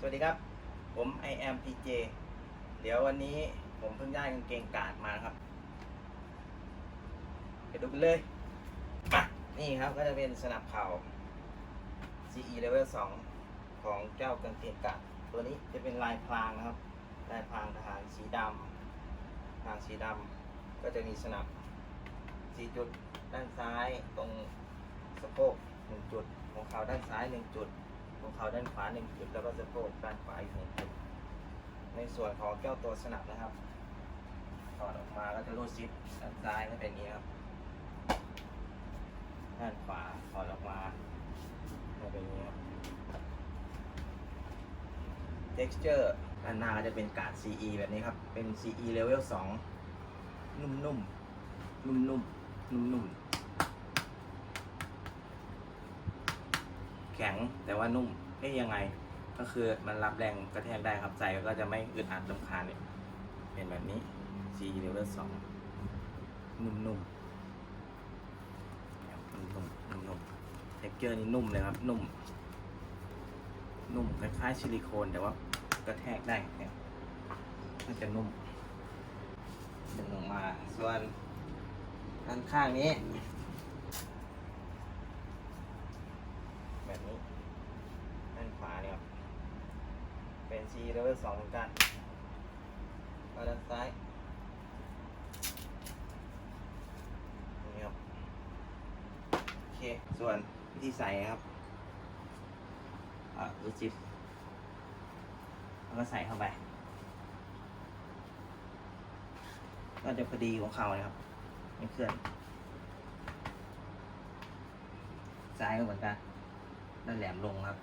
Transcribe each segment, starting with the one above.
สวัสดีครับ ผม I am PJ เดี๋ยววันนี้ผมเพิ่งได้กางเกงกาดมาครับ ไปดูกันเลยมานี่ครับก็จะเป็นสนับเข่า CE Level 2 ของเจ้ากางเกงกาด ตัวนี้จะเป็นลายพรางนะครับ ลายพรางทหารสีดำพรางสีดำก็จะมีสนับสีจุดด้านซ้ายตรงสะโพกหนึ่งจุดของเขาด้านซ้ายหนึ่งจุด ของเขาด้านขวาหนึ่งจุดแล้วก็สะโพกด้านขวาอีกหนึ่งจุดในส่วนของแก้วตัวสนับนะครับถอดออกมาก็จะรูดซิปด้านซ้ายก็เป็นนี้ครับด้านขวาถอดออกมาก็เป็นนี้ครับ texture ด้านหน้าก็จะเป็นการ์ด CE แบบนี้ครับ เป็น CE level 2 นุ่มๆ นุ่มๆ นุ่มๆ แข็งแต่ว่านุ่มเอ๊ยยังไง ก็คือมันรับแรงกระแทกได้ครับใส่ก็จะไม่อึดอัดลำคาญเนี่ยเป็นแบบนี้ C level 2นุ่มๆนุ่มๆนุ่มๆ texture นี่นุ่มเลยครับ นุ่ม นุ่มคล้ายๆซิลิโคนแต่ว่ากระแทกได้เนี่ยมันจะนุ่มดึงออกมา ส่วนด้านข้างนี้ แบบนี้ด้านขวาเนี่ยครับ เป็น C level 2เหมือนกันแล้วด้านซ้ายนี่ครับโอเค ส่วนวิธีใส่ครับอะรูจิบแล้วก็ใส่เข้าไป ก็จะพอดีของเขาเลยครับ ไม่เคลื่อนซ้ายก็เหมือนกันด้านแหลมลงครับ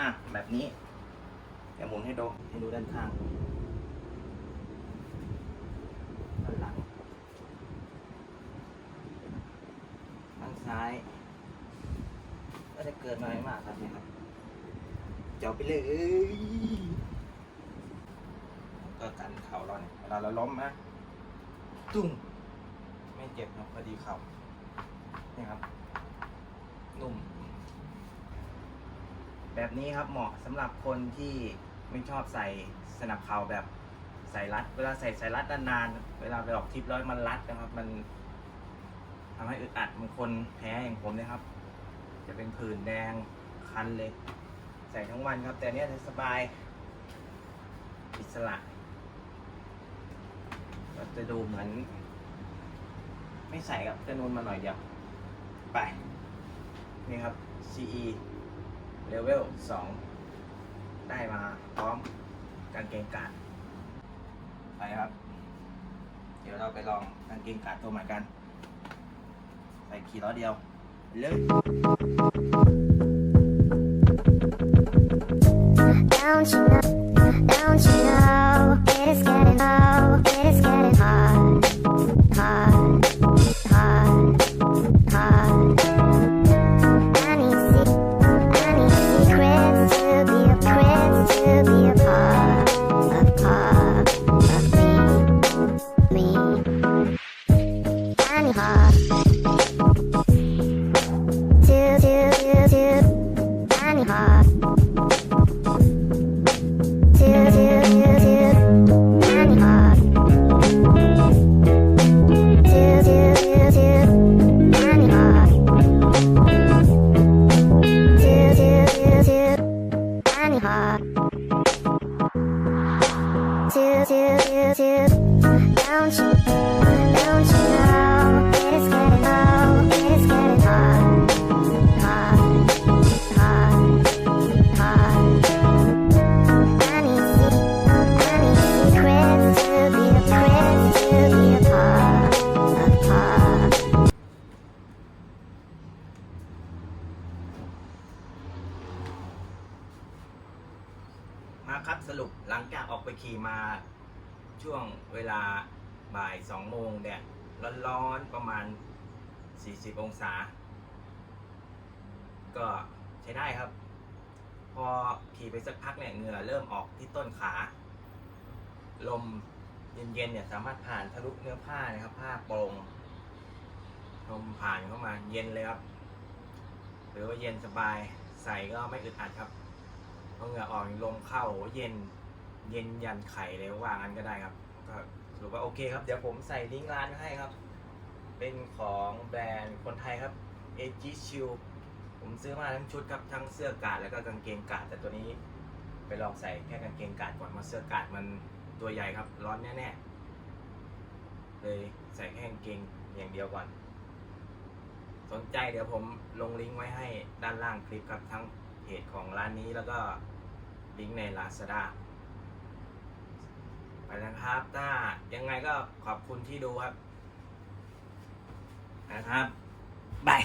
อะ แบบนี้เดี๋ยวหมุนให้ดูให้ดูด้านข้างด้านหลังด้านซ้าย ก็จะเกิดมาไม่มากครับเนี่ยครับเจาะไปเลยก็กันเข่าเราเนี่ยเวลาเราล้มนะตุ้งไม่เจ็บครับพอดีเข่านี่ครับ นุ่ม แบบนี้ครับเหมาะสำหรับคนที่ไม่ชอบใส่สนับเข่าแบบใส่รัด เวลาใส่ใส่รัดนานๆเวลาไปออกทริปแล้วมันรัดนะครับ มันทำให้อึดอัดบางคนแพ้อย่างผมนะครับ จะเป็นผื่นแดงคันเลย ใส่ทั้งวันครับ แต่เนี้ยจะสบายอิสระก็จะดูเหมือน ไม่ใส่กับจะนูนมาหน่อยเดียวไป นี่ครับ CE เลเวล2 ได้มาพร้อมกางเกงกาดไปครับ เดี๋ยวเราไปลองกางเกงกาดตัวใหม่กัน ใส่ขี่ล้อเดียวเลย Don't you know? Don't you know? do, do, do, do. Bounce, bounce, ครับสรุปหลังจากออกไปขี่มาช่วงเวลาบ่ายสองโมงแดดร้อนๆประมาณ 40 องศา ก็ใช้ได้ครับ พอขี่ไปสักพักเนี่ยเหงื่อเริ่มออกที่ต้นขา ลมเย็นๆเนี่ยสามารถผ่านทะลุเนื้อผ้านะครับ ผ้าโปร่งลมผ่านเข้ามาเย็นเลยครับ หรือว่าเย็นสบายใส่ก็ไม่อึดอัดครับ พราะเหงื่อออกลมเข้าเย็น เย็นยันไข่เลยว่างั้นก็ได้ครับ ก็สรุปว่าโอเคครับ เดี๋ยวผมใส่ลิงก์ร้านให้ครับ เป็นของแบรนด์คนไทยครับ a g s h i l ผมซื้อมาทั้งชุดครับทั้งเสื้อกาดแล้วก็กางเกงกาดแต่ตัวนี้ไปลองใส่แค่กางเกงกาดก่อนมาเสื้อกาดมันตัวใหญ่ครับ ร้อนแน่ๆเลยใส่แค่กางเกงอย่างเดียวก่อน สนใจเดี๋ยวผมลงลิงก์ไว้ให้ด้านล่างคลิปครับทั้งเพจของร้านนี้แล้วก็ ลิงก์ใน Lazada ไปแล้วครับถ้ายังไงก็ขอบคุณที่ดูครับ นะครับบาย